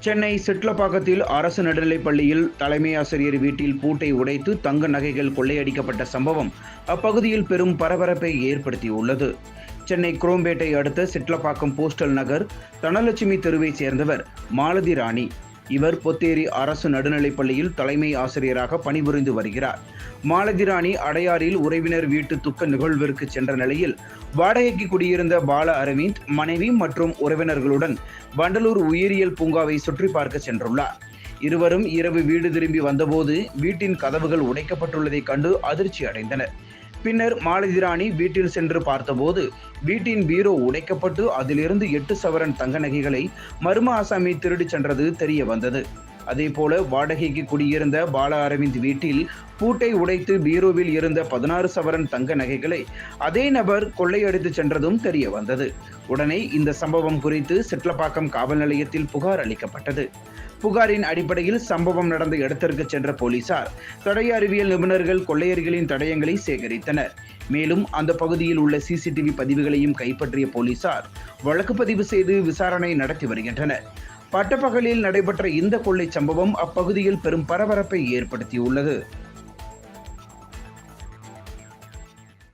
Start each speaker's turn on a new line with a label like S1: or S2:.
S1: சென்னை சிட்லப்பாக்கத்தில் அரசு நடுநிலைப்பள்ளியில் தலைமை ஆசிரியர் வீட்டில் பூட்டை உடைத்து தங்க நகைகள் கொள்ளையடிக்கப்பட்ட சம்பவம் அப்பகுதியில் பெரும் பரபரப்பை ஏற்படுத்தியுள்ளது. சென்னை குரோம்பேட்டை அடுத்த சிட்லப்பாக்கம் போஸ்டல் நகர் தனலட்சுமி தெருவைச் சேர்ந்தவர் மாலதி ராணி. இவர் பொத்தேரி அரசு நடுநிலைப்பள்ளியில் தலைமை ஆசிரியராக பணிபுரிந்து வருகிறார். மாலதிராணி அடையாறில் உறவினர் வீட்டு துக்க நிகழ்விற்கு சென்ற நிலையில் வாடகைக்கு குடியிருந்த பால அரவிந்த் மனைவி மற்றும் உறவினர்களுடன் வண்டலூர் உயிரியல் பூங்காவை சுற்றி பார்க்க சென்றுள்ளார். இருவரும் இரவு வீடு திரும்பி வந்தபோது வீட்டின் கதவுகள் உடைக்கப்பட்டுள்ளதைக் கண்டு அதிர்ச்சி அடைந்தனர் பின்னர் மாலதி ராணி வீட்டில் சென்று பார்த்தபோது வீட்டின் பீரோ உடைக்கப்பட்டு அதிலிருந்து எட்டு சவரன் தங்க நகைகளை மர்ம ஆசாமி திருடிச் சென்றது தெரிய வந்தது. அதேபோல வாடகைக்கு குடியிருந்த பால அரவிந்த் வீட்டில் பூட்டை உடைத்து பீரோவில் இருந்த பதினாறு சவரன் தங்க நகைகளை அதே நபர் கொள்ளையடித்து சென்றதும் தெரிய வந்தது. உடனே இந்த சம்பவம் குறித்து சிட்லப்பாக்கம் காவல் நிலையத்தில் புகார் அளிக்கப்பட்டது. புகாரின் அடிப்படையில் சம்பவம் நடந்த இடத்திற்கு சென்ற போலீசார் தடய அறிவியல் நிபுணர்கள் கொள்ளையர்களின் தடயங்களை சேகரித்தனர். மேலும் அந்த பகுதியில் உள்ள சிசிடிவி பதிவுகளையும் கைப்பற்றிய போலீசார் வழக்கு பதிவு செய்து விசாரணை நடத்தி வருகின்றனர். பட்டப்பகலில் நடைபெற்ற இந்த கொள்ளை சம்பவம் அப்பகுதியில் பெரும் பரபரப்பை ஏற்படுத்தியுள்ளது.